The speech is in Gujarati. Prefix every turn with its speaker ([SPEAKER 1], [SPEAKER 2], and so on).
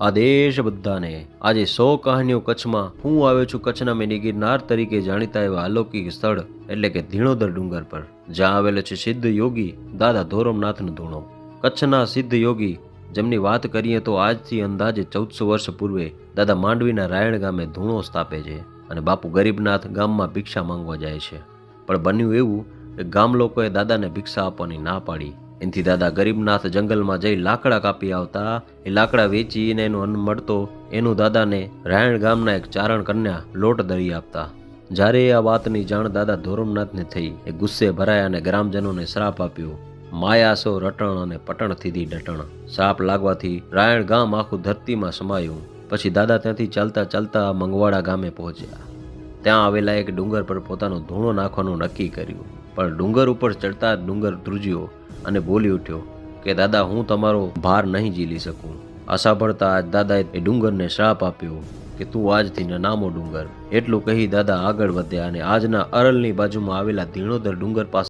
[SPEAKER 1] આદેશ બધાને. આજે સો કહાનીઓ કચ્છમાં. હું આવ્યો છું કચ્છના મેની ગિરનાર તરીકે જાણીતા એવા અલૌકિક સ્થળ, એટલે કે ધીણોદર ડુંગર પર. જ્યાં આવેલો છે સિદ્ધ યોગી દાદા ધોરમનાથનો ધૂણો. કચ્છના સિદ્ધ યોગી, જેમની વાત કરીએ તો આજથી અંદાજે ચૌદસો વર્ષ પૂર્વે દાદા માંડવીના રાયણ ગામે ધૂણો સ્થાપે છે અને બાપુ ગરીબનાથ ગામમાં ભિક્ષા માંગવા જાય છે. પણ બન્યું એવું કે ગામ લોકોએ દાદાને ભિક્ષા આપવાની ના પાડી. એનથી દાદા ગરીબનાથ જંગલમાં જઈ લાકડા કાપી આવતા, એ લાકડા વેચીને એનું અન્ન મળતો, એનું દાદાને રાયણ ગામના એક ચારણ કન્યા લોટ દરી આપતા. જ્યારે આ વાતની જાણ દાદા ધોરમનાથને થઈ, એ ગુસ્સે ભરાયા અને ગ્રામજનોને શ્રાપ આપ્યો. માયાસો રટણ અને પટણ થીધી ડટણ. શ્રાપ લાગવાથી રાયણ ગામ આખું ધરતીમાં સમાયું. પછી દાદા ત્યાંથી ચાલતા ચાલતા મંગવાડા ગામે પહોંચ્યા. ત્યાં આવેલા એક ડુંગર પર પોતાનો ધૂણો નાખવાનું નક્કી કર્યું. પણ ડુંગર ઉપર ચડતા ડુંગર ધ્રુજ્યો અને બોલી ઉઠ્યો કે, દાદા, હું તમારો ભાર નહીં ઝીલી શકું. અસાભળતા આજ દાદાએ એ ડુંગરને શ્રાપ આપ્યો કે, તું આજથી નામો ડુંગર. એટલું કહી દાદા આગળ વધ્યા અને આજના અરલની બાજુમાં આવેલા ધીણોદર ડુંગર પાસે